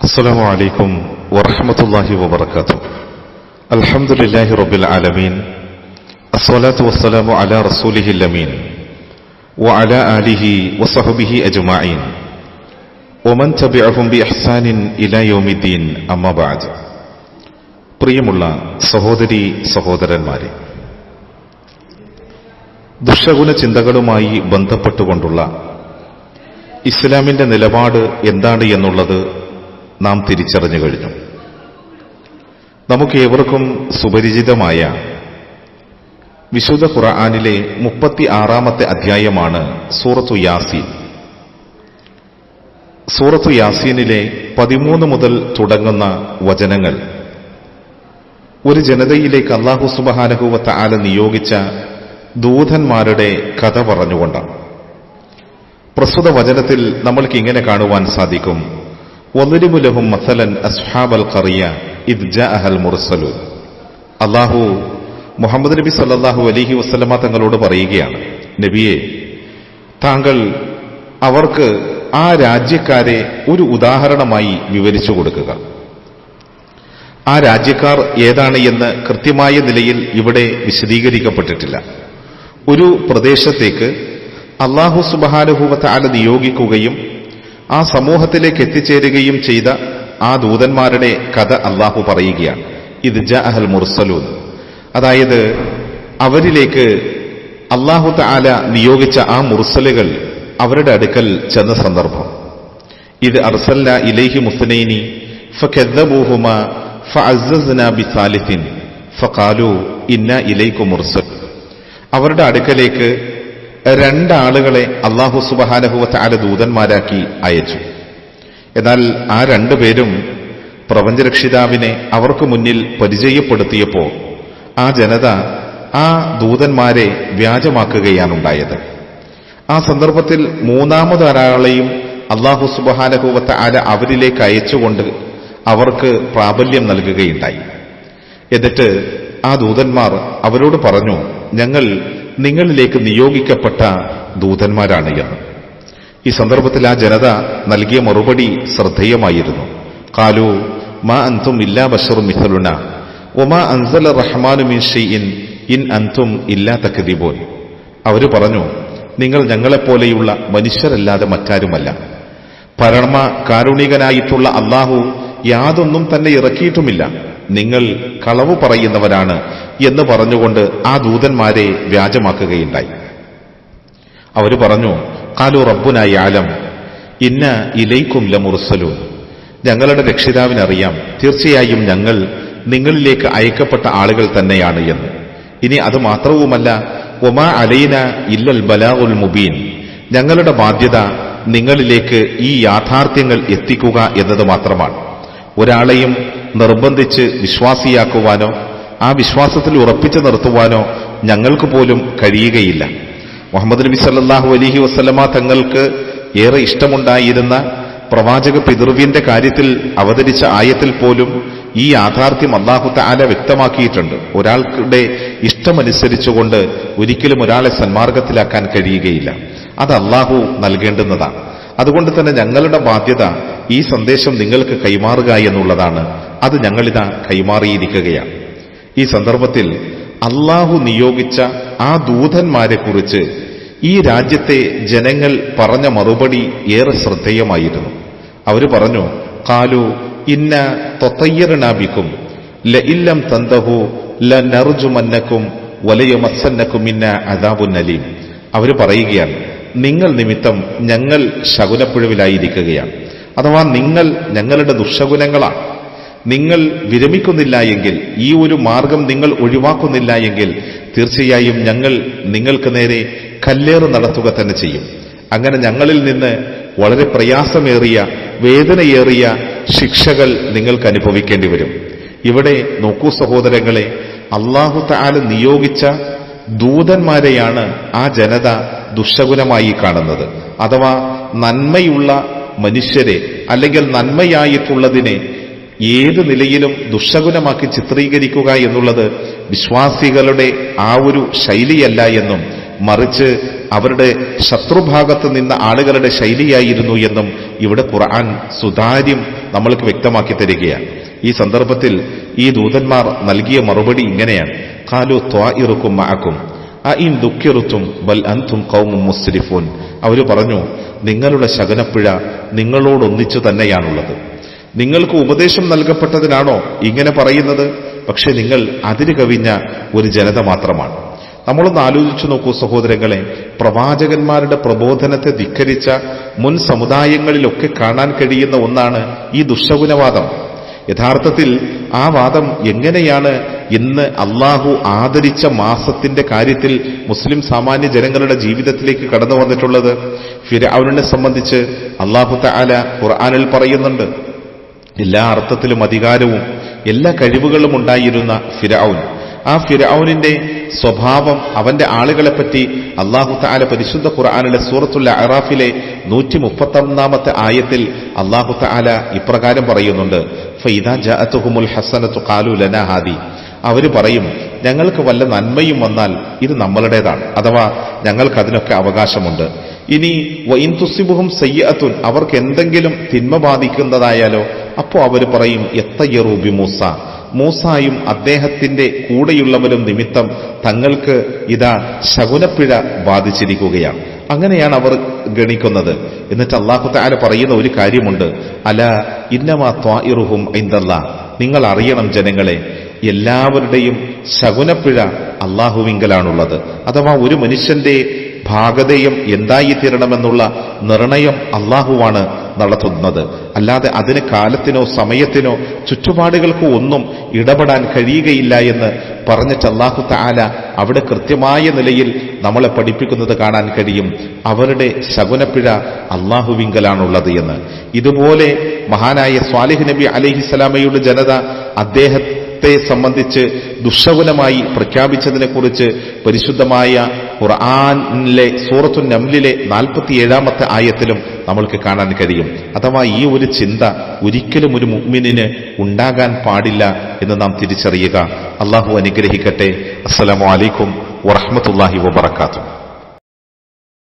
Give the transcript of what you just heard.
السلام عليكم ورحمة الله وبركاته الحمد لله رب العالمين الصلاة والسلام على رسوله الأمين وعلى آله وصحبه أجمعين ومن تبعهم بإحسان إلى يوم الدين أما بعد പ്രിയമുള്ള സഹോദരി സഹോദരന്മാരെ ദുഷഗുണ ചിന്തകളുമായി ബന്ധപ്പെട്ടുകൊണ്ടുള്ള ഇസ്ലാമിന്റെ നിലപാട് എന്താണ് എന്നുള്ളത് നാം തിരിച്ചറിഞ്ഞു കഴിഞ്ഞു. നമുക്ക് ഏവർക്കും സുപരിചിതമായ വിശുദ്ധ ഖുർആാനിലെ മുപ്പത്തി ആറാമത്തെ അധ്യായമാണ് സൂറത്തു യാസീൻ. സൂറത്തു യാസീനിലെ പതിമൂന്ന് മുതൽ തുടങ്ങുന്ന വചനങ്ങൾ. ഒരു ജനതയിലേക്ക് അള്ളാഹു സുബഹാനഹുവത്ത ആല നിയോഗിച്ച ദൂതന്മാരുടെ കഥ പറഞ്ഞുകൊണ്ടാണ്. പ്രസ്തുത വചനത്തിൽ നമ്മൾക്ക് ഇങ്ങനെ കാണുവാൻ സാധിക്കും. വന്നിരിമുലഹും മസലൻ അസ്ഹാബൽ ഖറിയ ഇദ്ജാഅഹൽ മുർസലു അള്ളാഹു മുഹമ്മദ് നബി സല്ലാഹു അലഹി വസ്ലമ തങ്ങളോട് പറയുകയാണ് നബിയെ താങ്കൾ അവർക്ക് ആ രാജ്യക്കാരെ ഒരു ഉദാഹരണമായി വിവരിച്ചു കൊടുക്കുക. ആ രാജ്യക്കാർ ഏതാണ് എന്ന് കൃത്യമായ നിലയിൽ ഇവിടെ വിശദീകരിക്കപ്പെട്ടിട്ടില്ല. ഒരു പ്രദേശത്തേക്ക് അള്ളാഹു സുബഹാനുഭൂവത്ത് ആല നിയോഗിക്കുകയും ആ സമൂഹത്തിലേക്ക് എത്തിച്ചേരുകയും ചെയ്ത ആ ദൂതന്മാരുടെ കഥ അള്ളാഹു പറയുകയാണ്. ഇത് ജ അഹൽ മുർസലൂൻ. അതായത് അവരിലേക്ക് അള്ളാഹു താല നിയോഗിച്ച ആ മുർസലുകൾ അവരുടെ അടുക്കൽ ചെന്ന സന്ദർഭം. ഇത് അർസല്ല ഇലൈഹി മുസ്നൈനി ഫഅസ്സസ്ന ബിസാലിസിൻ ഫഖാലു ഇന്ന ഇലൈക്കു മുർസൽ. അവരുടെ അടുക്കലേക്ക് രണ്ടാളുകളെ അള്ളാഹു സുബഹാനഹുവത്ത് ആല ദൂതന്മാരാക്കി അയച്ചു. എന്നാൽ ആ രണ്ടുപേരും പ്രപഞ്ചരക്ഷിതാവിനെ അവർക്ക് മുന്നിൽ പരിചയപ്പെടുത്തിയപ്പോൾ ആ ജനത ആ ദൂതന്മാരെ വ്യാജമാക്കുകയാണുണ്ടായത്. ആ സന്ദർഭത്തിൽ മൂന്നാമതൊരാളെയും അള്ളാഹു സുബഹാനഹുവത്ത് ആല അവരിലേക്ക് അയച്ചുകൊണ്ട് അവർക്ക് പ്രാബല്യം നൽകുകയുണ്ടായി. എന്നിട്ട് ആ ദൂതന്മാർ അവരോട് പറഞ്ഞു ഞങ്ങൾ നിങ്ങളിലേക്ക് നിയോഗിക്കപ്പെട്ട ദൂതന്മാരാണ് എന്ന്. ഈ സന്ദർഭത്തിൽ ആ ജനത നൽകിയ മറുപടി ശ്രദ്ധേയമായിരുന്നു. കാലു മാ അന്തും ഇല്ലാ ബഷർ മിഥലുന. ഒമാ അൻസല റഹ്മാനു മിൻ ഷെയ്ഇൻ ഇൻ അന്തും ഇല്ലാ പോൽ അവർ പറഞ്ഞു നിങ്ങൾ ഞങ്ങളെപ്പോലെയുള്ള മനുഷ്യരല്ലാതെ മറ്റാരുമല്ല. പരമ കാരുണികനായിട്ടുള്ള അള്ളാഹു യാതൊന്നും തന്നെ ഇറക്കിയിട്ടുമില്ല. നിങ്ങൾ കളവ് പറയുന്നവരാണ് എന്ന് പറഞ്ഞുകൊണ്ട് ആ ദൂതന്മാരെ വ്യാജമാക്കുകയുണ്ടായി. അവർ പറഞ്ഞു കാലു റബ്ബുനായി ആലം ഇന്ന ഇലൈക്കും ലമുർസലൂൻ. ഞങ്ങളുടെ രക്ഷിതാവിനറിയാം തീർച്ചയായും ഞങ്ങൾ നിങ്ങളിലേക്ക് അയക്കപ്പെട്ട ആളുകൾ തന്നെയാണ് എന്ന്. ഇനി അത് മാത്രവുമല്ല ഒമാ അലൈന ഇല്ലൽ ബലാഉൽ മുബീൻ. ഞങ്ങളുടെ ബാധ്യത നിങ്ങളിലേക്ക് ഈ യാഥാർത്ഥ്യങ്ങൾ എത്തിക്കുക എന്നത് മാത്രമാണ്. ഒരാളെയും നിർബന്ധിച്ച് വിശ്വാസിയാക്കുവാനോ ആ വിശ്വാസത്തിൽ ഉറപ്പിച്ചു നിർത്തുവാനോ ഞങ്ങൾക്ക് പോലും കഴിയുകയില്ല. മുഹമ്മദ് നബി സല്ലാഹു അലഹി വസ്ലമ തങ്ങൾക്ക് ഏറെ ഇഷ്ടമുണ്ടായിരുന്ന പ്രവാചക പിതൃവിന്റെ കാര്യത്തിൽ അവതരിച്ച ആയത്തിൽ പോലും ഈ യാഥാർത്ഥ്യം അള്ളാഹു താല വ്യക്തമാക്കിയിട്ടുണ്ട്. ഒരാൾക്കുടെ ഇഷ്ടമനുസരിച്ചുകൊണ്ട് ഒരിക്കലും ഒരാളെ സന്മാർഗത്തിലാക്കാൻ കഴിയുകയില്ല. അത് അള്ളാഹു നൽകേണ്ടുന്നതാണ്. അതുകൊണ്ട് തന്നെ ഞങ്ങളുടെ ബാധ്യത ഈ സന്ദേശം നിങ്ങൾക്ക് കൈമാറുക എന്നുള്ളതാണ്. അത് ഞങ്ങളിതാ കൈമാറിയിരിക്കുകയാണ്. ഈ സന്ദർഭത്തിൽ അള്ളാഹു നിയോഗിച്ച ആ ദൂതന്മാരെ കുറിച്ച് ഈ രാജ്യത്തെ ജനങ്ങൾ പറഞ്ഞ മറുപടി ഏറെ ശ്രദ്ധേയമായിരുന്നു. അവർ പറഞ്ഞു കാലു ഇന്ന തൊത്തയ്യറിനാബിക്കും ല ഇല്ലം തന്തഹു ല നർജുമന്നക്കും വലയമസന്നക്കും ഇന്ന അദാബു നലീം അവർ പറയുകയാണ് നിങ്ങൾ നിമിത്തം ഞങ്ങൾ ശകുനപ്പുഴവിലായിരിക്കുകയാണ്. അഥവാ നിങ്ങൾ ഞങ്ങളുടെ ദുഷഗുണങ്ങളാണ് നിങ്ങൾ വിരമിക്കുന്നില്ല എങ്കിൽ ഈ ഒരു മാർഗം നിങ്ങൾ ഒഴിവാക്കുന്നില്ല എങ്കിൽ തീർച്ചയായും ഞങ്ങൾ നിങ്ങൾക്ക് നേരെ കല്ലേറ് നടത്തുക തന്നെ ചെയ്യും. അങ്ങനെ ഞങ്ങളിൽ നിന്ന് വളരെ പ്രയാസമേറിയ വേദനയേറിയ ശിക്ഷകൾ നിങ്ങൾക്ക് അനുഭവിക്കേണ്ടി വരും. ഇവിടെ നോക്കൂ സഹോദരങ്ങളെ അള്ളാഹു താല നിയോഗിച്ച ദൂതന്മാരെയാണ് ആ ജനത ദുഷഗുണമായി കാണുന്നത്. അഥവാ നന്മയുള്ള മനുഷ്യരെ അല്ലെങ്കിൽ നന്മയായിട്ടുള്ളതിനെ ഏത് നിലയിലും ദുഷഗുണമാക്കി ചിത്രീകരിക്കുക എന്നുള്ളത് വിശ്വാസികളുടെ ആ ഒരു ശൈലിയല്ല എന്നും മറിച്ച് അവരുടെ ശത്രുഭാഗത്ത് നിന്ന ആളുകളുടെ ശൈലിയായിരുന്നു എന്നും ഇവിടെ ഖുർആൻ സുതാര്യം നമ്മൾക്ക് വ്യക്തമാക്കി തരികയാണ്. ഈ സന്ദർഭത്തിൽ ഈ ദൂതന്മാർ നൽകിയ മറുപടി ഇങ്ങനെയാണ്. കാലു ത്വാഇറുക്കും മഅക്കും അയിൻ ദുഃഖിറുത്തും ബൽ അൻതും കൗമും മുസ്രിഫൂൻ. അവർ പറഞ്ഞു നിങ്ങളുടെ ശകനപ്പിഴ നിങ്ങളോടൊന്നിച്ചു തന്നെയാണുള്ളത്. നിങ്ങൾക്ക് ഉപദേശം നൽകപ്പെട്ടതിനാണോ ഇങ്ങനെ പറയുന്നത്? പക്ഷെ നിങ്ങൾ അതിര് കവിഞ്ഞ ഒരു ജനത മാത്രമാണ്. നമ്മളൊന്ന് ആലോചിച്ചു നോക്കൂ സഹോദരങ്ങളെ പ്രവാചകന്മാരുടെ പ്രബോധനത്തെ ധിക്കരിച്ച മുൻ സമുദായങ്ങളിലൊക്കെ കാണാൻ കഴിയുന്ന ഒന്നാണ് ഈ ദുഷഗുണവാദം യഥാർത്ഥത്തിൽ ആ വാദം എങ്ങനെയാണ് ഇന്ന് അള്ളാഹു ആദരിച്ച മാസത്തിന്റെ കാര്യത്തിൽ മുസ്ലിം സാമാന്യ ജനങ്ങളുടെ ജീവിതത്തിലേക്ക് കടന്നു വന്നിട്ടുള്ളത് ഫിരൗനെ സംബന്ധിച്ച് അള്ളാഹു തആല ഖുർആനിൽ പറയുന്നുണ്ട് എല്ലാ അർത്ഥത്തിലും അധികാരവും എല്ലാ കഴിവുകളും ഉണ്ടായിരുന്ന ഫിരൌൻ ആ ഫിരൌനിന്റെ സ്വഭാവം അവന്റെ ആളുകളെപ്പറ്റി അള്ളാഹു താല പരിശുദ്ധ ഖുർആാനിലെ സൂറത്തുള്ള അറാഫിലെ നൂറ്റി മുപ്പത്തൊന്നാമത്തെ ആയത്തിൽ അള്ളാഹു താല ഇപ്രകാരം പറയുന്നുണ്ട്. ഫൈദാ ഹാദി. അവർ പറയും ഞങ്ങൾക്ക് വല്ല നന്മയും വന്നാൽ ഇത് നമ്മളുടേതാണ്. അഥവാ ഞങ്ങൾക്ക് അതിനൊക്കെ അവകാശമുണ്ട്. ഇനി വൈൻ തുസിബുഹും സയ്യത്തുൻ അവർക്ക് എന്തെങ്കിലും തിന്മ ബാധിക്കുന്നതായാലോ അപ്പോ അവർ പറയും എത്തയ്യറൂബി മൂസ. മൂസായും അദ്ദേഹത്തിന്റെ കൂടെയുള്ളവരും നിമിത്തം തങ്ങൾക്ക് ഇതാ ശകുനപ്പിഴ ബാധിച്ചിരിക്കുകയാണ്. അങ്ങനെയാണ് അവർ ഗണിക്കുന്നത്. എന്നിട്ട് അള്ളാഹു താല പറയുന്ന ഒരു കാര്യമുണ്ട്. അല ഇന്നമാ ത്വാഇറുഹും ഇന്ദല്ല നിങ്ങൾ അറിയണം ജനങ്ങളെ എല്ലാവരുടെയും ശകുനപ്പിഴ അള്ളാഹുവിങ്കലാണുള്ളത് അഥവാ ഒരു മനുഷ്യന്റെ ഭാഗതയും എന്തായിത്തീരണമെന്നുള്ള നിർണയം അള്ളാഹുവാണ് നടത്തുന്നത്. അല്ലാതെ അതിന് കാലത്തിനോ സമയത്തിനോ ചുറ്റുപാടുകൾക്കോ ഒന്നും ഇടപെടാൻ കഴിയുകയില്ല എന്ന് പറഞ്ഞിട്ട് അള്ളാഹു താല അവിടെ കൃത്യമായ നിലയിൽ നമ്മളെ പഠിപ്പിക്കുന്നത് കാണാൻ കഴിയും. അവരുടെ ശകുനപ്പിഴ അള്ളാഹുവിങ്കലാണുള്ളത് എന്ന്. ഇതുപോലെ മഹാനായ സ്വാലിഹ് നബി അലഹിസ്സലാമയുടെ ജനത അദ്ദേഹത്തെ സംബന്ധിച്ച് ദുഷകുലമായി പ്രഖ്യാപിച്ചതിനെക്കുറിച്ച് പരിശുദ്ധമായ ഖുർആാനിലെ സൂറത്തു നംലിലെ നാൽപ്പത്തിയേഴാമത്തെ ആയത്തിലും നമ്മൾക്ക് കാണാൻ കഴിയും. അഥവാ ഈ ഒരു ചിന്ത ഒരിക്കലും ഒരു മുഗ്മിനിന് ഉണ്ടാകാൻ പാടില്ല എന്ന് നാം തിരിച്ചറിയുക. അള്ളാഹു അനുഗ്രഹിക്കട്ടെ. അസ്സലാമു അലൈക്കും വറഹമത്തല്ലാഹി വബർക്കാത്തു